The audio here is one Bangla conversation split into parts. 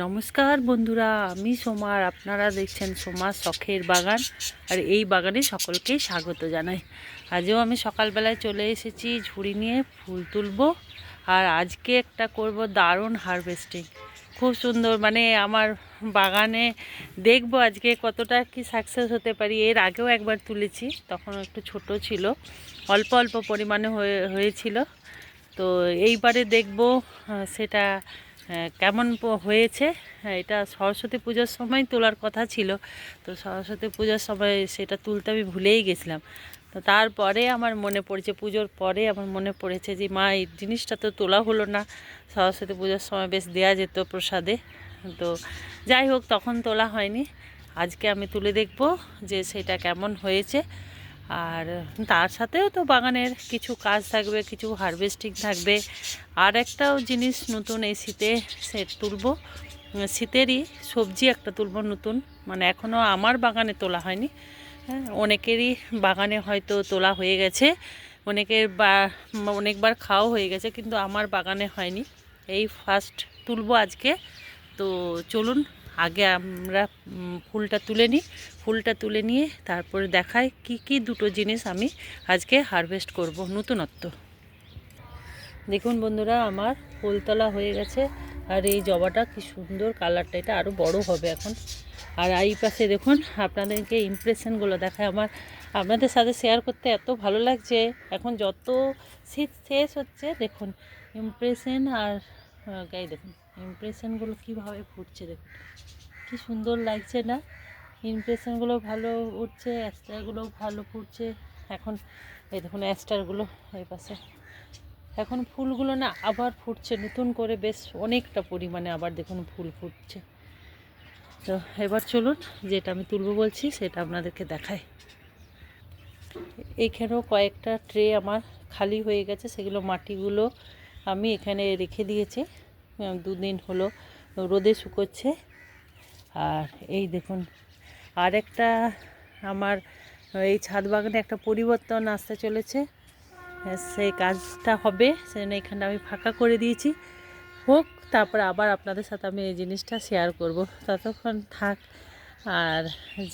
নমস্কার বন্ধুরা, আমি সোমার, আপনারা দেখছেন সোমার শখের বাগান, আর এই বাগানে সকলকেই স্বাগত জানাই। আজও আমি সকালবেলায় চলে এসেছি ঝুড়ি নিয়ে ফুল তুলবো, আর আজকে একটা করব দারুণ হারভেস্টিং। খুব সুন্দর মানে আমার বাগানে দেখব আজকে কতটা কি সাকসেস হতে পারি, এর আগেও একবার তুলেছি, তখন একটু ছোট ছিল, অল্প অল্প পরিমাণে হয়ে, হয়েছিল। তো এইবারে দেখব সেটা কেমন হয়েছে? হ্যাঁ, এটা সরস্বতী পুজোর সময় তোলার কথা ছিল। তো সরস্বতী পুজোর সময় সেটা তুলতে আমি ভুলেই গেছিলাম। তো তারপরে আমার মনে পড়েছে পুজোর পরে আমার মনে পড়েছে যে মা এই জিনিসটা তো তোলা হলো না। সরস্বতী পুজোর সময় বেশ দেওয়া যেত প্রসাদে। তো যাই হোক তখন তোলা হয়নি। আজকে আমি তুলে দেখব যে সেটা কেমন হয়েছে। আর তার সাথেও তো বাগানের কিছু কাজ থাকবে, কিছু হারভেস্টিং থাকবে। আর একটাও জিনিস নতুন এই শীতে সে তুলবো শীতেরই সবজি একটা তুলব নতুন। মানে এখনও আমার বাগানে তোলা হয়নি। হ্যাঁ অনেকেরই বাগানে হয়তো তোলা হয়ে গেছে। অনেকের বা, অনেকবার খাওয়া হয়ে গেছে, কিন্তু আমার বাগানে হয়নি। এই ফার্স্ট তুলবো আজকে। তো চলুন আগে আমরা ফুলটা তুলে নিই। ফুলটা তুলে নিয়ে তারপরে দেখাই কি কি দুটো জিনিস আমি আজকে হারভেস্ট করব নতুনত্ব। দেখুন বন্ধুরা, আমার ফুল তোলা হয়ে গেছে। আর এই জবাটা কি সুন্দর কালারটা, এটা আরও বড় হবে এখন। আর এই পাশে দেখুন, আপনাদেরকে ইমপ্রেশনগুলো দেখায় আমার, আপনাদের সাথে শেয়ার করতে এত ভালো লাগছে। এখন যত শীত শেষ হচ্ছে, দেখুন ইমপ্রেশন আর গায়ে দেখুন। ইমপ্রেশনগুলো কীভাবে ফুটছে দেখুন। কি সুন্দর লাগছে না? ইমপ্রেশনগুলো ভালো উঠছে অ্যাস্টারগুলো ভালো ফুটছে। এখন এই দেখুন অ্যাস্টারগুলো এই পাশে। এখন ফুলগুলো না আবার ফুটছে, নতুন করে বেশ অনেকটা পরিমাণে আবার দেখুন ফুল ফুটছে। তো এবার চলুন, যেটা আমি তুলবো বলছি, সেটা আপনাদেরকে দেখাই। এখানেও কয়েকটা ট্রে আমার খালি হয়ে গেছে, সেগুলো মাটিগুলো আমি এখানে রেখে দিয়েছি। দুদিন হলো রোদে শুকোচ্ছে। আর এই দেখুন আর একটা আমার এই ছাদ বাগানে একটা পরিবর্তন আসতে চলেছে। হ্যাঁ, সেই কাজটা হবে সেজন্য এখানটা আমি ফাঁকা করে দিয়েছি। হোক তারপরে আবার আপনাদের সাথে আমি এই জিনিসটা শেয়ার করব। ততক্ষণ থাক। আর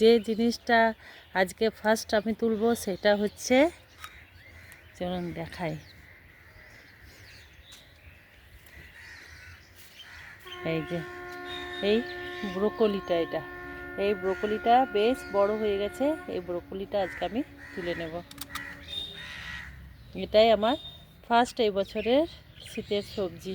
যে জিনিসটা আজকে ফার্স্ট আমি তুলব সেটা হচ্ছে চলুন দেখাই। এই যে, এই ব্রোকলিটা এটা। এই ব্রোকলিটা বেশ বড় হয়ে গেছে। এই ব্রোকলিটা আজকে আমি তুলে নেব। এটাই আমার ফার্স্ট এই বছরের শীতের সবজি।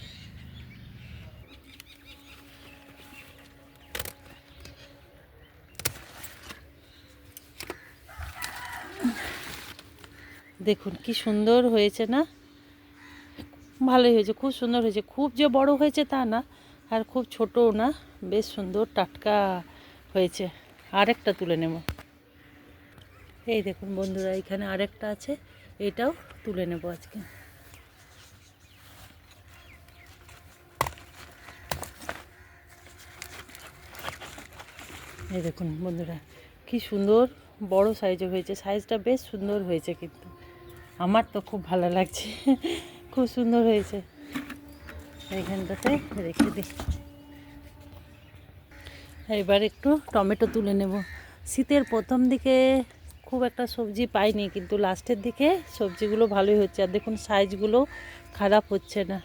দেখুন কি সুন্দর হয়েছে না? ভালোই হয়েছে, খুব সুন্দর হয়েছে। খুব যে বড় হয়েছে তা না। আর খুব ছোটও না, বেশ সুন্দর টাটকা হয়েছে। আরেকটা তুলে নেব। এই দেখুন বন্ধুরা, এখানে আরেকটা আছে, এটাও তুলে নেব আজকে। এই দেখুন বন্ধুরা, কি সুন্দর বড় সাইজে হয়েছে। সাইজটা বেশ সুন্দর হয়েছে কিন্তু। আমার তো খুব ভালো লাগছে। খুব সুন্দর হয়েছে। এইখানটাতে রেখে দিই। এবার একটু টমেটো তুলে নেব। শীতের প্রথম দিকে খুব একটা সবজি পাইনি, কিন্তু লাস্টের দিকে সবজিগুলো ভালোই হচ্ছে। আর দেখুন, সাইজগুলো খারাপ হচ্ছে না।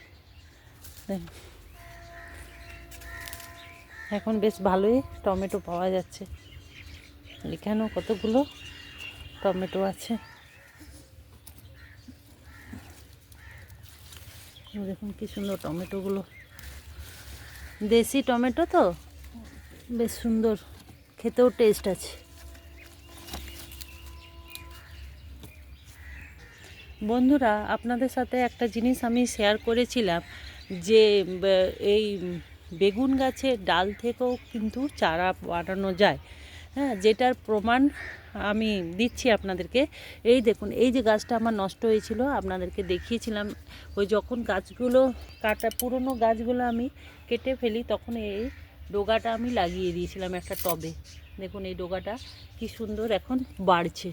এখন বেশ ভালোই টমেটো পাওয়া যাচ্ছে। এখানেও কতগুলো টমেটো আছে? দেখুন কি সুন্দর টমেটোগুলো। দেশি টমেটো তো? বেশ সুন্দর, খেতেও টেস্ট আছে। বন্ধুরা, আপনাদের সাথে একটা জিনিস আমি শেয়ার করেছিলাম, যে এই বেগুন গাছের ডাল থেকেও কিন্তু চারা বানানো যায়। হ্যাঁ যেটার প্রমাণ আমি দিচ্ছি আপনাদেরকে। এই দেখুন, এই যে গাছটা আমার নষ্ট হয়েছিল, আপনাদেরকে দেখিয়েছিলাম। ওই যখন গাছগুলো কাটা, পুরনো গাছগুলো আমি কেটে ফেলি, তখন এই ডোগাটা আমি লাগিয়ে দিয়েছিলাম একটা টবে। দেখুন, এই ডোগাটা কি সুন্দর এখন বাড়ছে।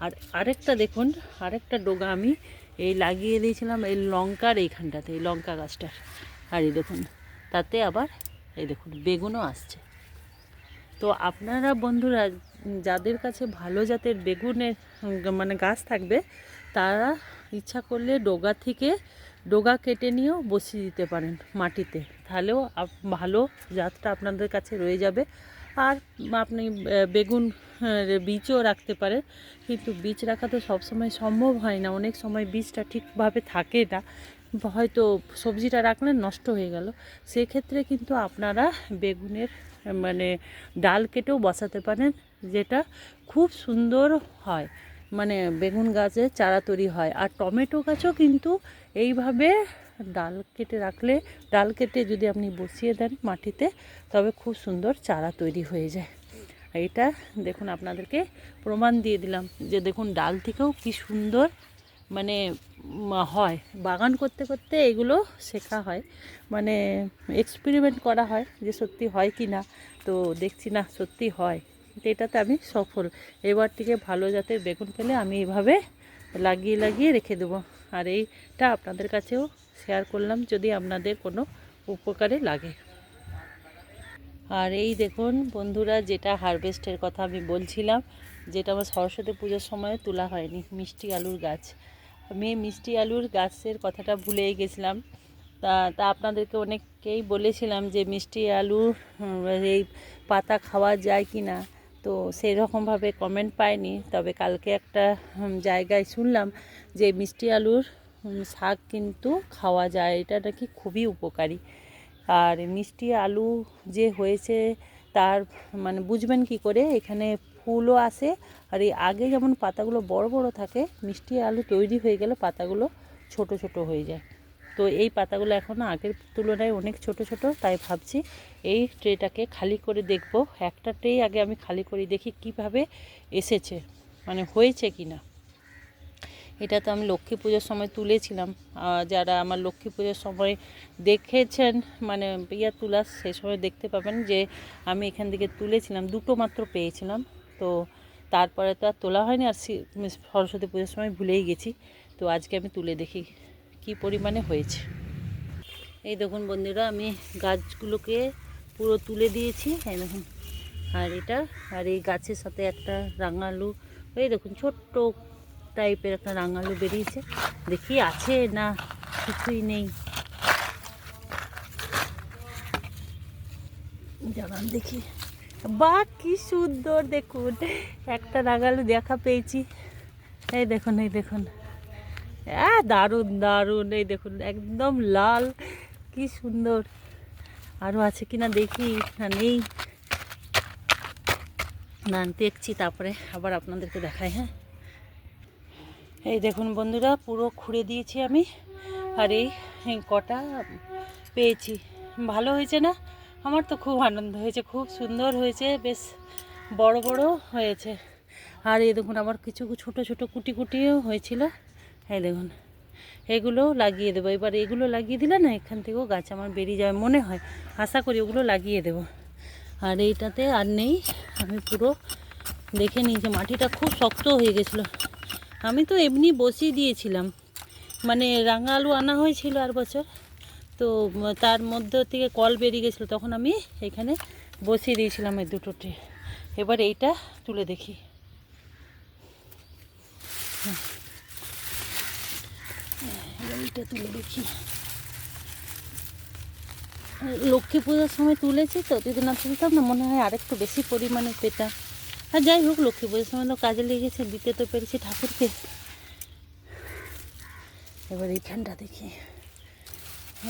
আর আরেকটা দেখুন, আরেকটা ডোগা আমি এই লাগিয়ে দিয়েছিলাম, এই লঙ্কার এইখানটাতে, এই লঙ্কা গাছটার। আর এই দেখুন, তাতে আবার এই দেখুন, বেগুনও আসছে। তো আপনারা বন্ধুরা যাদের কাছে ভালো জাতের বেগুনের মানে গাছ থাকবে, তারা ইচ্ছা করলে ডোগা থেকে ডোগা কেটে নিয়েও বসিয়ে দিতে পারেন মাটিতে। তাহলেও ভালো জাতটা আপনাদের কাছে রয়ে যাবে। আর আপনি বেগুন বীজও রাখতে পারেন। কিন্তু বীজ রাখা তো সবসময় সম্ভব হয় না। অনেক সময় বীজটা ঠিকভাবে থাকে না। হয়তো সবজিটা রাখলেন নষ্ট হয়ে গেল। সেক্ষেত্রে কিন্তু আপনারা বেগুনের মানে ডাল কেটেও বসাতে পারেন, যেটা খুব সুন্দর হয়। মানে বেগুন গাছের চারা তৈরি হয়। আর টমেটো গাছও কিন্তু এইভাবে ডাল কেটে রাখলে, ডাল কেটে যদি আপনি বসিয়ে দেন মাটিতে, তবে খুব সুন্দর চারা তৈরি হয়ে যায়। এটা দেখুন, আপনাদেরকে প্রমাণ দিয়ে দিলাম যে দেখুন, ডাল থেকেও কি সুন্দর মানে হয়। বাগান করতে করতে এগুলো শেখা হয়। মানে এক্সপেরিমেন্ট করা হয় যে সত্যি হয় কি না। তো দেখছি না, সত্যি হয়। তো এটাতে আমি সফল। এবার থেকে ভালো জাতের বেগুন পেলে আমি এভাবে লাগিয়ে লাগিয়ে রেখে দেবো। আর এইটা আপনাদের কাছেও শেয়ার করলাম যদি আপনাদের কোনো উপকারে লাগে। আর এই দেখুন বন্ধুরা, যেটা হারভেস্টের কথা আমি বলছিলাম, যেটা আমার সরস্বতী পুজোর সময় তোলা হয়নি, মিষ্টি আলুর গাছ। আমি মিষ্টি আলুর গাছের কথাটা ভুলেই গেছিলাম। তা তা আপনাদেরকে অনেককেই বলেছিলাম যে মিষ্টি আলু এই পাতা খাওয়া যায় কি না। তো সেই রকমভাবে কমেন্ট পাইনি। তবে কালকে একটা জায়গায় শুনলাম যে মিষ্টি আলুর শাক কিন্তু খাওয়া যায়। এটা নাকি খুবই উপকারী। আর মিষ্টি আলু যে হয়েছে, তার মানে বুঝবেন কি করে? এখানে ফুলও আসে। আর এই আগে যেমন পাতাগুলো বড় বড় থাকে, মিষ্টি আলু তৈরি হয়ে গেলে পাতাগুলো ছোট ছোট হয়ে যায়। তো এই পাতাগুলো এখন আগের তুলনায় অনেক ছোট ছোট, তাই ভাবছি এই ট্রেটাকে খালি করে দেখব। একটা ট্রে আগে আমি খালি করে, দেখি কীভাবে এসেছে মানে হয়েছে কি না এটা তো আমি লক্ষ্মী পুজোর সময় তুলেছিলাম। যারা আমার লক্ষ্মী পুজোর সময় দেখেছেন মানে ইয়া তুলা সে সময় দেখতে পাবেন যে আমি এখান থেকে তুলেছিলাম, দুটো মাত্র পেয়েছিলাম। তো তারপরে তো আর তোলা হয়নি, আর সরস্বতী পুজোর সময় ভুলেই গেছি। তো আজকে আমি তুলে দেখি কি পরিমাণে হয়েছে। এই দেখুন বন্ধুরা, আমি গাছগুলোকে পুরো তুলে দিয়েছি, এই দেখুন। আর এটা, আর এই গাছের সাথে একটা রাঙালু, এই দেখুন, ছোট্ট টাইপের একটা রাঙালু বেরিয়েছে। দেখি আছে না কিছুই নেই। জানান দেখি। বা কি সুন্দর, দেখুন। একটা রাঙালু দেখা পেয়েছি। এই দেখুন এই দেখুন। হ্যাঁ দারুণ দারুণ। এই দেখুন, একদম লাল। কি সুন্দর। আরও আছে কিনা দেখি, না নেই। না, দেখছি, তারপরে আবার আপনাদেরকে দেখাই হ্যাঁ। এই দেখুন বন্ধুরা, পুরো খুঁড়ে দিয়েছি আমি। আর এই কটা পেয়েছি। ভালো হয়েছে না? আমার তো খুব আনন্দ হয়েছে, খুব সুন্দর হয়েছে, বেশ বড় বড় হয়েছে। আর এই দেখুন আবার কিছু ছোট ছোট কুটি কুটিও হয়েছিল। এই দেখুন, এগুলো লাগিয়ে দেবো। এবার এগুলো লাগিয়ে দিলে না, এখান থেকেও গাছ আমার বেরিয়ে যাবে মনে হয়। আশা করি ওগুলো লাগিয়ে দেবো। আর এইটাতে আর নেই, আমি পুরো দেখে নিয়েছি, মাটিটা খুব শক্ত হয়ে গেছিল। আমি তো এমনি বসিয়ে দিয়েছিলাম। মানে রাঙা আলু আনা হয়েছিল আর বছর। তো তার মধ্যে থেকে কল বেরিয়ে গেছিল, তখন আমি এখানে বসিয়ে দিয়েছিলাম এই দুটো এবার এইটা তুলে দেখি। হুম। এইটা তুলে দেখি। লক্ষ্মী পূজার সময় তুলেছি তো যদি না তুলতাম না মনে হয় আরেকটু বেশি পরিমাণে পেতাম। আর যাই হোক, লক্ষ্মী পুজোর সময় তো কাজে লেগেছে, দিতে তো পেরেছি ঠাকুরকে। এবার এইখানটা দেখি।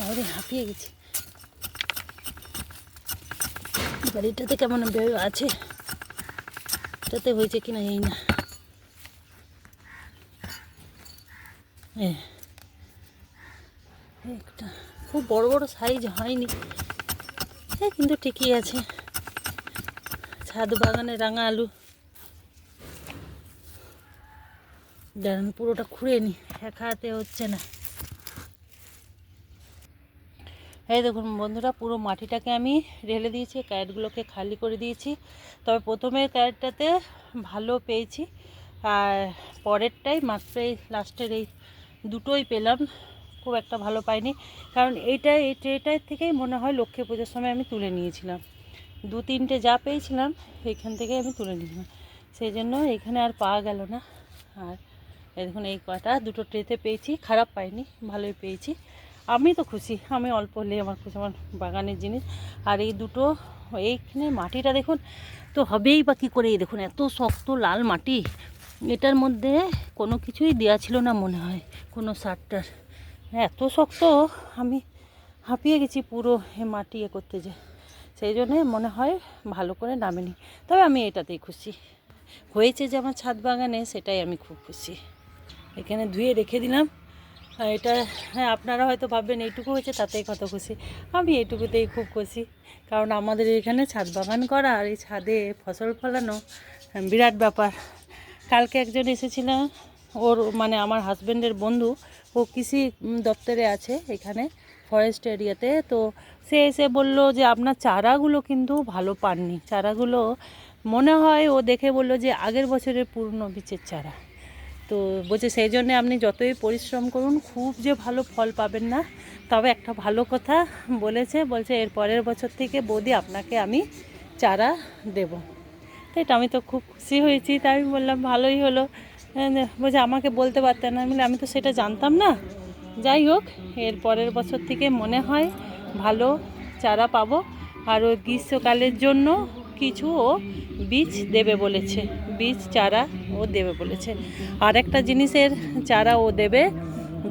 ওরে হাঁপিয়ে গেছি। এবার এটাতে কেমন আছে? এটাতে হয়েছে কিনা এই না। একটা খুব বড় বড় সাইজ হয়নি। হ্যাঁ কিন্তু ঠিকই আছে। ছাদ বাগানে রাঙা আলু। দাঁড়ান পুরোটা খুঁড়ে নি একা হাতে হচ্ছে না। এই দেখুন বন্ধুরা, পুরো মাটিটাকে আমি ঢেলে দিয়েছি, ক্যারেটগুলোকে খালি করে দিয়েছি। তবে প্রথমের ক্যারেটটাতে ভালো পেয়েছি, আর পরেরটাই মাত্র এই লাস্টের এই দুটোই পেলাম, খুব একটা ভালো পাইনি। কারণ এইটা এই ট্রেটার থেকেই মনে হয় লক্ষ্মী পুজোর সময় আমি তুলে নিয়েছিলাম। দু তিনটে যা পেয়েছিলাম এইখান থেকে আমি তুলে নিয়েছিলাম সেই জন্য এখানে আর পাওয়া গেল না। আর দেখুন এই কটা, দুটো ট্রেতে পেয়েছি, খারাপ পাইনি, ভালোই পেয়েছি। আমি তো খুশি, আমি অল্প হলে আমার খুশি, আমার বাগানের জিনিস। আর এই দুটো, এইখানে মাটিটা দেখুন, তো হবেই বা কী করে এই দেখুন, এত শক্ত লাল মাটি। এটার মধ্যে কোনো কিছুই দেওয়া ছিল না মনে হয়, কোনো সারটার। এত শক্ত, আমি হাঁপিয়ে গেছি পুরো এ মাটি এ করতে যে। সেই জন্যে মনে হয় ভালো করে নামেনি। তবে আমি এটাতেই খুশি। হয়েছে যে আমার ছাদ বাগানে, সেটাই আমি খুব খুশি। এখানে ধুয়ে রেখে দিলাম। এটা হ্যাঁ আপনারা হয়তো ভাববেন এইটুকু হয়েছে, তাতেই কত খুশি। আমি এইটুকুতেই খুব খুশি। কারণ আমাদের এখানে ছাদ বাগান করা, আর এই ছাদে ফসল ফলানো বিরাট ব্যাপার। কালকে একজন এসেছিল, ওর মানে আমার হাজব্যান্ডের বন্ধু, ও কৃষি দপ্তরে আছে এখানে ফরেস্ট এরিয়াতে তো। সে এসে বলল যে, আপনার চারাগুলো কিন্তু ভালো পাননি। চারাগুলো, মনে হয় ও দেখে বলল যে, আগের বছরের পুরনো বীজের চারা। তো বলছে সেই জন্যে আপনি যতই পরিশ্রম করুন খুব যে ভালো ফল পাবেন না তবে একটা ভালো কথা বলেছে বলছে এর পরের বছর থেকে বৌদি আপনাকে আমি চারা দেব। তো এটা আমি তো খুব খুশি হয়েছি তাই আমি বললাম ভালোই হলো। হ্যাঁ, বলছে আমাকে বলতে পারতেন না। বললাম, আমি তো সেটা জানতাম না। যাই হোক এর পরের বছর থেকে মনে হয় ভালো চারা পাবো আর ওই গ্রীষ্মকালের জন্য কিছু ও বীজ দেবে বলেছে, বীজ, চারা ও দেবে বলেছে। আর একটা জিনিসের চারা ও দেবে,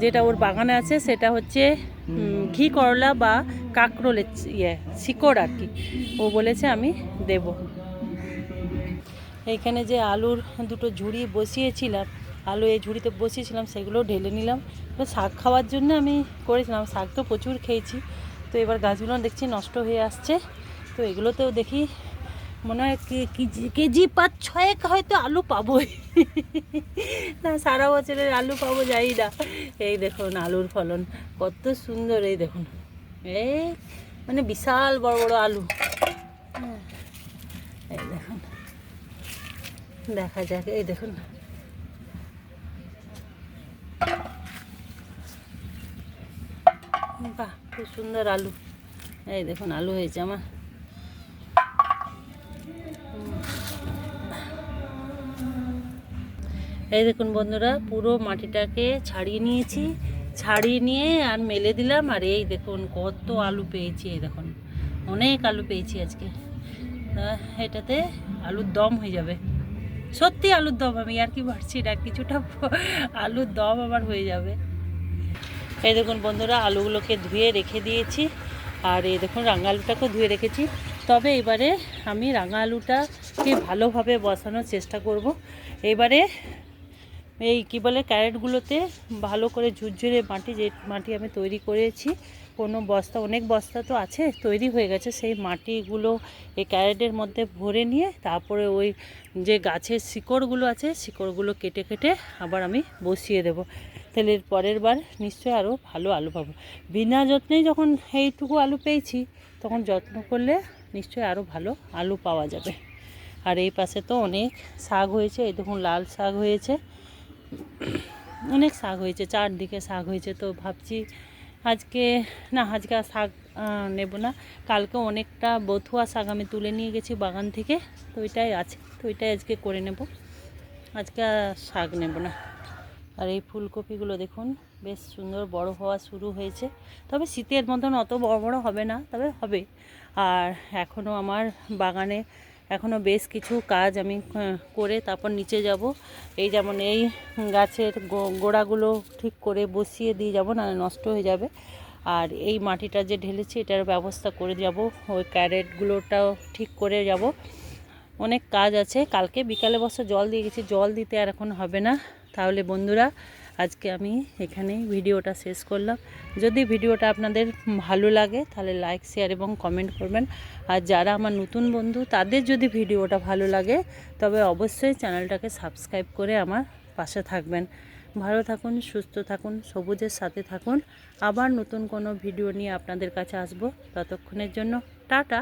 যেটা ওর বাগানে আছে, সেটা হচ্ছে ঘি, করলা বা কাঁকরোলের ইয়ে শিকড় আর কি। ও বলেছে আমি দেব। এইখানে যে আলুর দুটো ঝুড়ি বসিয়েছিলাম, আলু এই ঝুড়িতে বসিয়েছিলাম, সেগুলো ঢেলে নিলাম। শাক খাওয়ার জন্য আমি করেছিলাম, শাক তো প্রচুর খেয়েছি। তো এবার গাছগুলো দেখছি নষ্ট হয়ে আসছে। তো এগুলোতেও দেখি মনে হয় কেজি কেজি পাঁচ ছয়েক হয়তো আলু পাবোই। না, সারা বছরের আলু পাবো, যাই না। এই দেখুন, আলুর ফলন। কত সুন্দর এই দেখুন। এই মানে বিশাল বড় বড় আলু। এই দেখুন। দেখা যাক, এই দেখুন। বাহ, খুব সুন্দর আলু। এই দেখুন, আলু হয়েছে আমার। এই দেখুন বন্ধুরা, পুরো মাটিটাকে ছাড়িয়ে নিয়েছি। ছাড়িয়ে নিয়ে আর মেলে দিলাম, আর এই দেখুন কত আলু পেয়েছি, এই দেখুন। অনেক আলু পেয়েছি আজকে। এটাতে আলুর দম হয়ে যাবে। সত্যি আলুর দম, আমি আর কি পারছি না, কিছুটা আলুর দম আমার হয়ে যাবে। এই দেখুন বন্ধুরা, আলুগুলোকে ধুয়ে রেখে দিয়েছি, আর এই দেখুন রাঙা আলুটাকেও ধুয়ে রেখেছি। তবে এবারে আমি রাঙা আলুটাকে ভালোভাবে বসানোর চেষ্টা করব। এবারে এই কি বলে ক্যারেটগুলোতে ভালো করে ঝুরঝুরে মাটি, যে মাটি আমি তৈরি করেছি, কোনো বস্তা, অনেক বস্তা তো আছে, তৈরি হয়ে গেছে, সেই মাটিগুলো এই ক্যারেটের মধ্যে ভরে নিয়ে, তারপরে ওই যে গাছের শিকড়গুলো আছে, শিকড়গুলো কেটে কেটে আবার আমি বসিয়ে দেব। তাহলে পরের বার নিশ্চয়ই আরও ভালো আলু পাবো। বিনা যত্নেই যখন এইটুকু আলু পেয়েছি, তখন যত্ন করলে নিশ্চয়ই আরও ভালো আলু পাওয়া যাবে। আর এই পাশে তো অনেক শাক হয়েছে, এই দেখুন লাল শাক হয়েছে। অনেক শাক হয়েছে, চারদিকে শাক হয়েছে তো ভাবছি আজকে, না আজকে শাক নেব না। কালকে অনেকটা বথুয়া শাক আমি তুলে নিয়ে গেছি বাগান থেকে, তো ওইটাই আছে, তো ওইটাই আজকে করে নেব। আজকে শাক নেব না। আর এই ফুলকপিগুলো দেখুন, বেশ সুন্দর বড় হওয়া শুরু হয়েছে। তবে শীতের মতন অত বড় বড় হবে না, তবে হবে। আর এখনও আমার বাগানে এখনও বেশ কিছু কাজ আমি করে তারপর নিচে যাব। এই যেমন এই গাছের গোড়াগুলো ঠিক করে বসিয়ে দিয়ে যাব না নষ্ট হয়ে যাবে। আর এই মাটিটা যে ঢেলেছি, এটার ব্যবস্থা করে যাব। ওই ক্যারেটগুলোটাও ঠিক করে যাব। অনেক কাজ আছে। কালকে বিকালে বসে জল দিয়ে গেছি। জল দিতে আর এখন হবে না। তাহলে বন্ধুরা আজকে আমি এখানেই ভিডিওটা শেষ করলাম। যদি ভিডিওটা আপনাদের ভালো লাগে, তাহলে লাইক শেয়ার এবং কমেন্ট করবেন। আর যারা আমার নতুন বন্ধু, তাদের যদি ভিডিওটা ভালো লাগে, তবে অবশ্যই চ্যানেলটাকে সাবস্ক্রাইব করে আমার পাশে থাকবেন। ভালো থাকুন, সুস্থ থাকুন, সবুজের সাথে থাকুন। আবার নতুন কোনো ভিডিও নিয়ে আপনাদের কাছে আসব। ততক্ষণের জন্য টাটা।